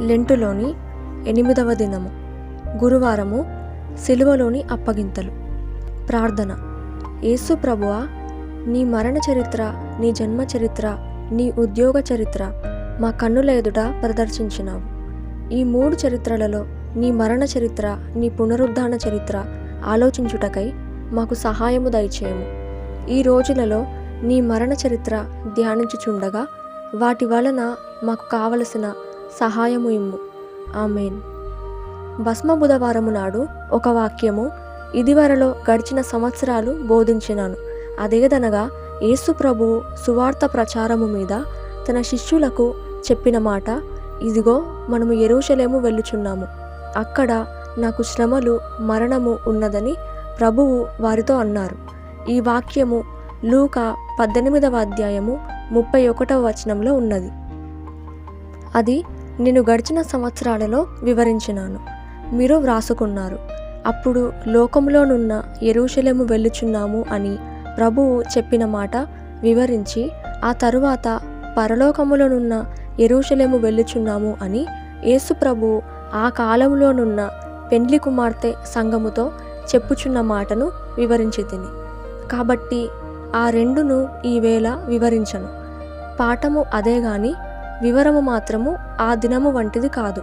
లెంటులోని ఎనిమిదవ దినము గురువారము సిలువలోని అప్పగింతలు. ప్రార్థన. యేసు ప్రభువా నీ మరణ చరిత్ర నీ జన్మ చరిత్ర నీ ఉద్యోగ చరిత్ర మా కన్నుల ఎదుట ప్రదర్శించినావు. ఈ మూడు చరిత్రలలో నీ మరణ చరిత్ర నీ పునరుద్ధాన చరిత్ర ఆలోచించుటకై మాకు సహాయము దయచేయము. ఈ రోజులలో నీ మరణ చరిత్ర ధ్యానించుచుండగా వాటి వలన మాకు కావలసిన సహాయము ఇమ్ము ఆమెన్. భస్మ బుధవారము నాడు ఒక వాక్యము ఇదివరలో గడిచిన సంవత్సరాలు బోధించినాను. అదేదనగా యేసు ప్రభువు సువార్త ప్రచారము మీద తన శిష్యులకు చెప్పిన మాట ఇదిగో మనము ఎరుషలేము వెళ్ళుచున్నాము. అక్కడ నాకు శ్రమలు మరణము ఉన్నదని ప్రభువు వారితో అన్నారు. ఈ వాక్యము లూక పద్దెనిమిదవ అధ్యాయము ముప్పై ఒకటవ వచనంలో ఉన్నది. అది నేను గడిచిన సంవత్సరాలలో వివరించినాను. మీరు వ్రాసుకున్నారు. అప్పుడు లోకంలోనున్న ఎరుషలేము వెళ్ళుచున్నాము అని ప్రభువు చెప్పిన మాట వివరించి ఆ తరువాత పరలోకములోనున్న ఎరుషలేము వెళ్ళుచున్నాము అని యేసు ప్రభు ఆ కాలంలోనున్న పెండ్లి కుమార్తె సంఘముతో చెప్పుచున్న మాటను వివరించి తిని. కాబట్టి ఆ రెండును ఈవేళ వివరించను. పాఠము అదే గాని వివరము మాత్రము ఆ దినము వంటిది కాదు.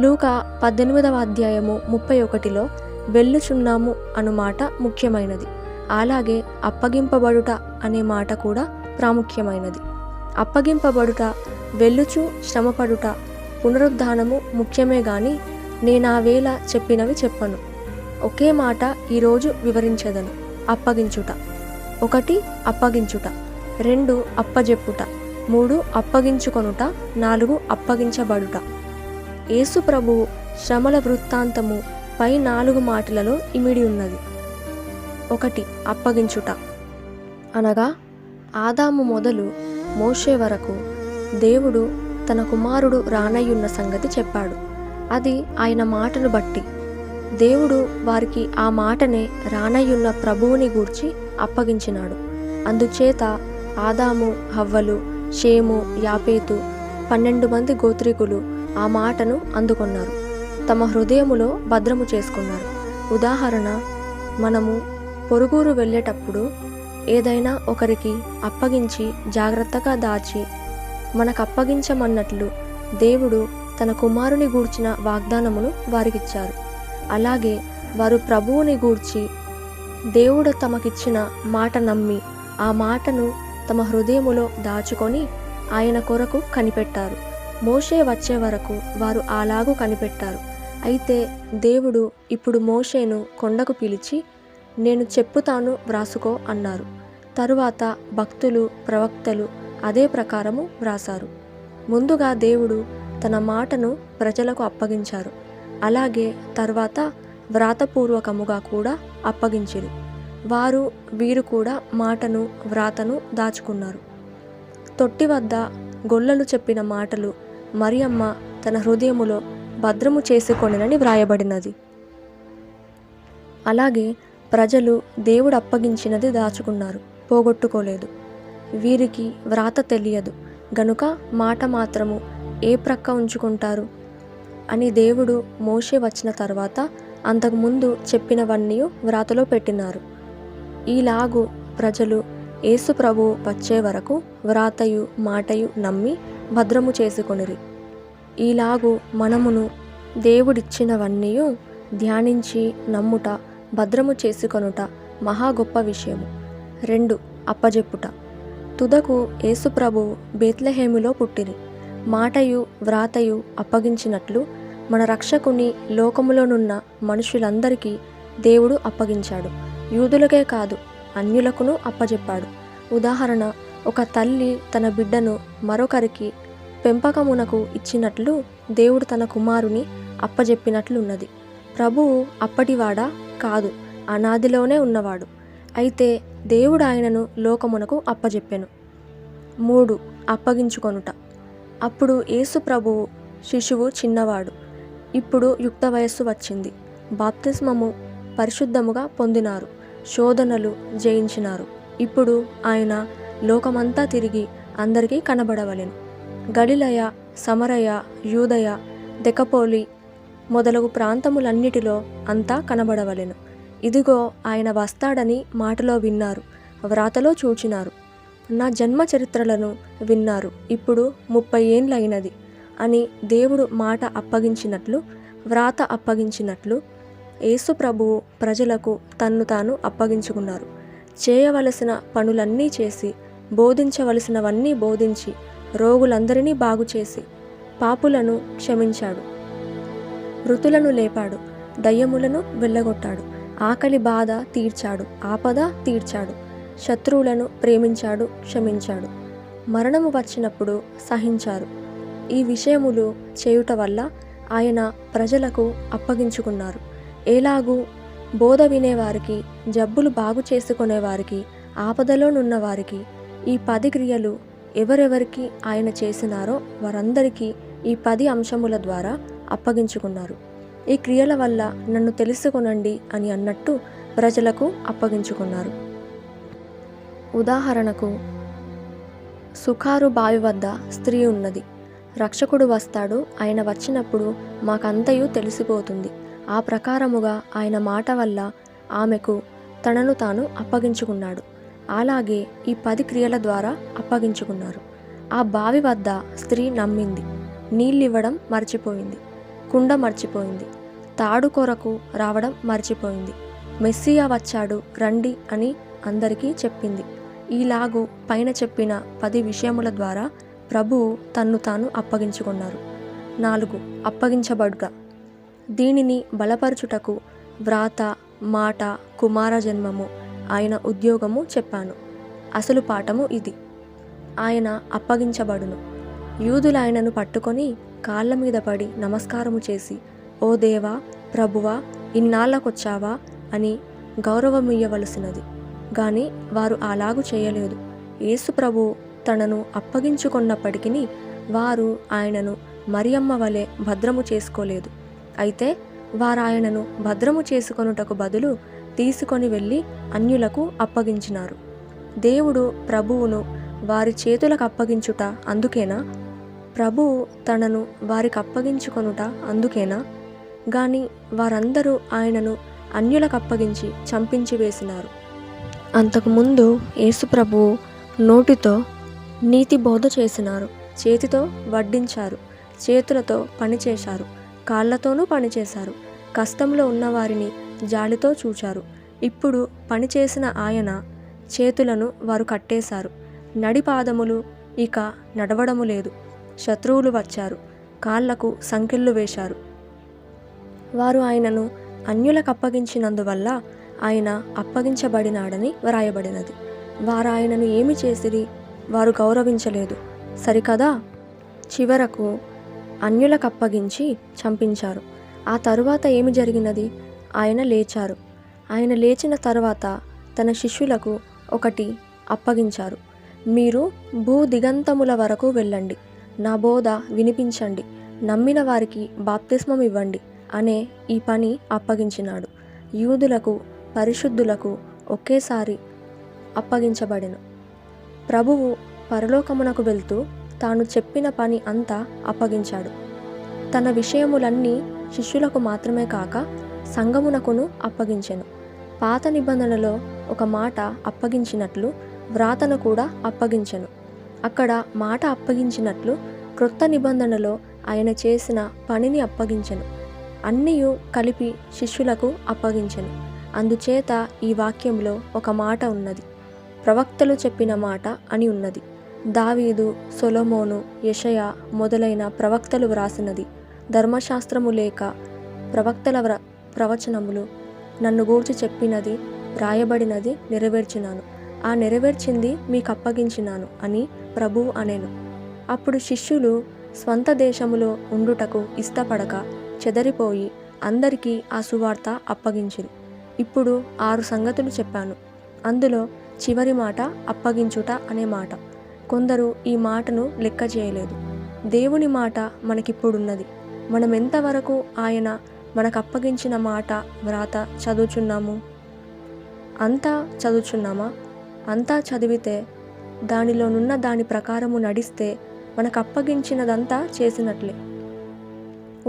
లూక పద్దెనిమిదవ అధ్యాయము ముప్పై ఒకటిలో వెళ్ళుచున్నాము అను మాట ముఖ్యమైనది. అలాగే అప్పగింపబడుట అనే మాట కూడా ప్రాముఖ్యమైనది. అప్పగింపబడుట వెళ్ళుచు శ్రమపడుట పునరుద్ధానము ముఖ్యమే గాని నేను ఆ వేళ చెప్పినవి చెప్పను. ఒకే మాట ఈరోజు వివరించదను. అప్పగించుట. ఒకటి అప్పగించుట. రెండు అప్పజెప్పుట. మూడు అప్పగించుకొనుట నాలుగు అప్పగించబడుట. యేసు ప్రభువు శ్రమల వృత్తాంతము పై నాలుగు మాటలలో ఇమిడి ఉన్నది. ఒకటి అప్పగించుట. అనగా ఆదాము మొదలు మోషే వరకు దేవుడు తన కుమారుడు రానయ్యున్న సంగతి చెప్పాడు. అది ఆయన మాటను బట్టి. దేవుడు వారికి ఆ మాటనే రానయ్యున్న ప్రభువుని గూర్చి అప్పగించినాడు. అందుచేత ఆదాము హవ్వలు షేము యాపేతు పన్నెండు మంది గోత్రికులు ఆ మాటను అందుకున్నారు. తమ హృదయములో భద్రము చేసుకున్నారు. ఉదాహరణ మనము పొరుగురు వెళ్ళేటప్పుడు ఏదైనా ఒకరికి అప్పగించి జాగ్రత్తగా దాచి మనకు అప్పగించమన్నట్లు దేవుడు తన కుమారుని గూర్చిన వాగ్దానమును వారికిచ్చారు. అలాగే వారు ప్రభువుని గూర్చి దేవుడు తమకిచ్చిన మాట నమ్మి ఆ మాటను తమ హృదయములో దాచుకొని ఆయన కొరకు కనిపెట్టారు. మోషే వచ్చే వరకు వారు అలాగూ కనిపెట్టారు. అయితే దేవుడు ఇప్పుడు మోషేను కొండకు పిలిచి నేను చెప్పుతాను వ్రాసుకో అన్నారు. తరువాత భక్తులు ప్రవక్తలు అదే ప్రకారము వ్రాసారు. ముందుగా దేవుడు తన మాటను ప్రజలకు అప్పగించారు. అలాగే తర్వాత వ్రాతపూర్వకముగా కూడా అప్పగించిరి. వారు వీరు కూడా మాటను వ్రాతను దాచుకున్నారు. తొట్టి వద్ద గొల్లలు చెప్పిన మాటలు మరియమ్మ తన హృదయములో భద్రము చేసుకొనినని వ్రాయబడినది. అలాగే ప్రజలు దేవుడు అప్పగించినది దాచుకున్నారు పోగొట్టుకోలేదు. వీరికి వ్రాత తెలియదు గనుక మాట మాత్రము ఏ ప్రక్క ఉంచుకుంటారు? అని దేవుడు మోషే వచ్చిన తర్వాత అంతకుముందు చెప్పినవన్నీ వ్రాతలో పెట్టినారు. ఈలాగు ప్రజలు యేసు వచ్చే వరకు వ్రాతయు మాటయు నమ్మి భద్రము చేసుకొనిరి. ఈలాగు మనమును దేవుడిచ్చినవన్నీ ధ్యానించి నమ్ముట భద్రము చేసుకొనుట మహా గొప్ప విషయము. రెండు అప్పజెప్పుట. తుదకు ఏసుప్రభు బేత్లహేములో పుట్టిరి. మాటయు వ్రాతయు అప్పగించినట్లు మన రక్షకుని లోకములోనున్న మనుషులందరికీ దేవుడు అప్పగించాడు. యూదులకే కాదు అన్యులకును అప్పజెప్పాడు. ఉదాహరణ ఒక తల్లి తన బిడ్డను మరొకరికి పెంపకమునకు ఇచ్చినట్లు దేవుడు తన కుమారుని అప్పజెప్పినట్లున్నది. ప్రభువు అప్పటివాడా? కాదు అనాదిలోనే ఉన్నవాడు. అయితే దేవుడు ఆయనను లోకమునకు అప్పజెప్పెను. మూడు అప్పగించుకొనుట. అప్పుడు యేసు ప్రభువు శిశువు చిన్నవాడు. ఇప్పుడు యుక్త వయస్సు వచ్చింది. బాప్తిస్మము పరిశుద్ధముగా పొందినారు శోధనలు జయించినారు. ఇప్పుడు ఆయన లోకమంతా తిరిగి అందరికీ కనబడవలెను. గలిలయ సమరయ యూదయ దెకపోలి మొదలగు ప్రాంతములన్నిటిలో అంతా కనబడవలెను. ఇదిగో ఆయన వస్తాడని మాటలో విన్నారు వ్రాతలో చూచినారు. నా జన్మ చరిత్రలను విన్నారు ఇప్పుడు ముప్పై ఏండ్లైనది అని దేవుడు మాట అప్పగించినట్లు వ్రాత అప్పగించినట్లు యేసు ప్రభువు ప్రజలకు తన్ను తాను అప్పగించుకున్నారు. చేయవలసిన పనులన్నీ చేసి బోధించవలసినవన్నీ బోధించి రోగులందరినీ బాగుచేసి పాపులను క్షమించాడు. మృతులను లేపాడు దయ్యములను వెళ్ళగొట్టాడు ఆకలి బాధ తీర్చాడు ఆపద తీర్చాడు శత్రువులను ప్రేమించాడు క్షమించాడు. మరణము వచ్చినప్పుడు సహించారు. ఈ విషయములు చేయుట వల్ల ఆయన ప్రజలకు అప్పగించుకున్నారు. ఎలాగూ బోధ వినేవారికి జబ్బులు బాగు చేసుకునేవారికి ఆపదలోనున్న వారికి ఈ పది క్రియలు ఎవరెవరికి ఆయన చేసినారో వారందరికీ ఈ పది అంశముల ద్వారా అప్పగించుకున్నారు. ఈ క్రియల వల్ల నన్ను తెలుసుకొనండి అని అన్నట్టు ప్రజలకు అప్పగించుకున్నారు. ఉదాహరణకు సుఖారు బావి వద్ద స్త్రీ ఉన్నది. రక్షకుడు వస్తాడు ఆయన వచ్చినప్పుడు మాకంతయు తెలిసిపోతుంది. ఆ ప్రకారముగా ఆయన మాట వల్ల ఆమెకు తనను తాను అప్పగించుకున్నాడు. అలాగే ఈ పది క్రియల ద్వారా అప్పగించుకున్నారు. ఆ బావి వద్ద స్త్రీ నమ్మింది. నీళ్ళివ్వడం మర్చిపోయింది. కుండ మర్చిపోయింది. తాడు కొరకు రావడం మర్చిపోయింది. మెస్సియా వచ్చాడు రండి అని అందరికీ చెప్పింది. ఈలాగు పైన చెప్పిన పది విషయముల ద్వారా ప్రభువు తన్ను తాను అప్పగించుకున్నారు. నాలుగు. అప్పగించబడుట దీనిని బలపరచుటకు వ్రాత మాట కుమార జన్మము ఆయన ఉద్యోగము చెప్పాను. అసలు పాఠము ఇది. ఆయన అప్పగించబడును. యూదులు ఆయనను పట్టుకొని కాళ్ళ మీద పడి నమస్కారము చేసి ఓ దేవా ప్రభువా ఇన్నాళ్ళకొచ్చావా? అని గౌరవమియ్యవలసినది. గాని వారు అలాగు చేయలేదు. యేసు ప్రభు తనను అప్పగించుకున్నప్పటికీ వారు ఆయనను మరియమ్మ వలె భద్రము చేసుకోలేదు. అయితే వారు ఆయనను భద్రము చేసుకొనుటకు బదులు తీసుకొని వెళ్ళి అన్యులకు అప్పగించినారు. దేవుడు ప్రభువును వారి చేతులకు అప్పగించుట అందుకేనా? ప్రభువు తనను వారికి అప్పగించుకొనుట అందుకేనా? గాని వారందరూ ఆయనను అన్యులకు అప్పగించి చంపించి వేసినారు. అంతకుముందు యేసుప్రభువు నోటితో నీతి బోధ చేసినారు. చేతితో వడ్డించారు. చేతులతో పనిచేశారు కాళ్ళతోనూ పనిచేశారు. కష్టంలో ఉన్నవారిని జాలితో చూచారు. ఇప్పుడు పనిచేసిన ఆయన చేతులను వారు కట్టేశారు. నడిపాదములు ఇక నడవడము లేదు. శత్రువులు వచ్చారు. కాళ్ళకు సంకెళ్ళు వేశారు. వారు ఆయనను అన్యులకు అప్పగించినందువల్ల ఆయన అప్పగించబడినాడని వ్రాయబడినది. వారు ఆయనను ఏమి చేసిరి? వారు గౌరవించలేదు. సరికదా? చివరకు అన్యులకు అప్పగించి చంపించారు. ఆ తరువాత ఏమి జరిగినది? ఆయన లేచారు. ఆయన లేచిన తర్వాత తన శిష్యులకు ఒకటి అప్పగించారు. మీరు భూ దిగంతముల వరకు వెళ్ళండి. నా బోధ వినిపించండి. నమ్మిన వారికి బాప్తిస్మం ఇవ్వండి అనే ఈ పని అప్పగించినాడు. యూదులకు పరిశుద్ధులకు ఒకేసారి అప్పగించబడెను. ప్రభువు పరలోకమునకు వెళ్తూ తాను చెప్పిన పని అంతా అప్పగించాడు. తన విషయములన్నీ శిష్యులకు మాత్రమే కాక సంగమునకును అప్పగించెను. పాత నిబంధనలో ఒక మాట అప్పగించినట్లు వ్రాతను కూడా అప్పగించెను. అక్కడ మాట అప్పగించినట్లు క్రొత్త నిబంధనలో ఆయన చేసిన పనిని అప్పగించెను. అన్నీయు కలిపి శిష్యులకు అప్పగించెను. అందుచేత ఈ వాక్యంలో ఒక మాట ఉన్నది. ప్రవక్తలు చెప్పిన మాట అని ఉన్నది. దావీదు సొలమోను యషయ మొదలైన ప్రవక్తలు వ్రాసినది. ధర్మశాస్త్రము లేక ప్రవక్తల వ్ర ప్రవచనములు నన్ను గూర్చి చెప్పినది వ్రాయబడినది నెరవేర్చినాను. ఆ నెరవేర్చింది మీకు అప్పగించినాను అని ప్రభువు అనేను. అప్పుడు శిష్యులు స్వంత దేశములో ఉండుటకు ఇష్టపడక చెదరిపోయి అందరికీ ఆ సువార్త అప్పగించిరి. ఇప్పుడు ఆరు సంగతులు చెప్పాను. అందులో చివరి మాట అప్పగించుట అనే మాట. కొందరు ఈ మాటను లెక్క చేయలేదు. దేవుని మాట మనకిప్పుడున్నది. మనం ఎంతవరకు ఆయన మనకు అప్పగించిన మాట వ్రాత చదువుచున్నాము? అంతా చదువుచున్నామా? అంతా చదివితే దానిలోనున్న దాని ప్రకారము నడిస్తే మనకు అప్పగించినదంతా చేసినట్లే.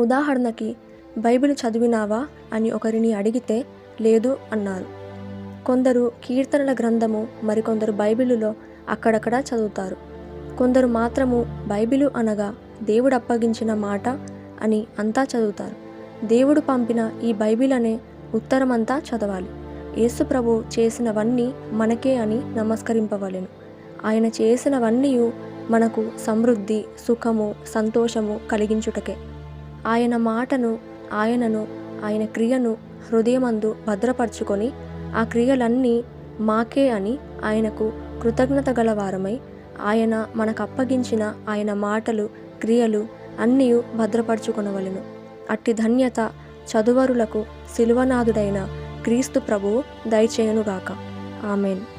ఉదాహరణకి బైబిల్ చదివినావా అని ఒకరిని అడిగితే లేదు అన్నారు. కొందరు కీర్తనల గ్రంథము మరికొందరు బైబిలులో అక్కడక్కడ చదువుతారు. కొందరు మాత్రము బైబిలు అనగా దేవుడు అప్పగించిన మాట అని అంతా చదువుతారు. దేవుడు పంపిన ఈ బైబిల్ అనే ఉత్తరమంతా చదవాలి. యేసుప్రభు చేసినవన్నీ మనకే అని నమస్కరింపవలెను. ఆయన చేసినవన్నీ మనకు సమృద్ధి సుఖము సంతోషము కలిగించుటకే. ఆయన మాటను ఆయనను ఆయన క్రియను హృదయమందు భద్రపరుచుకొని ఆ క్రియలన్నీ మాకే అని ఆయనకు కృతజ్ఞత గలవారమై ఆయన మనకు అప్పగించిన ఆయన మాటలు క్రియలు అన్నీ భద్రపరచుకొనవలెను. అట్టి ధన్యత చదువరులకు శిలువనాథుడైన క్రీస్తు ప్రభువు దయచేయునుగాక. ఆమెన్.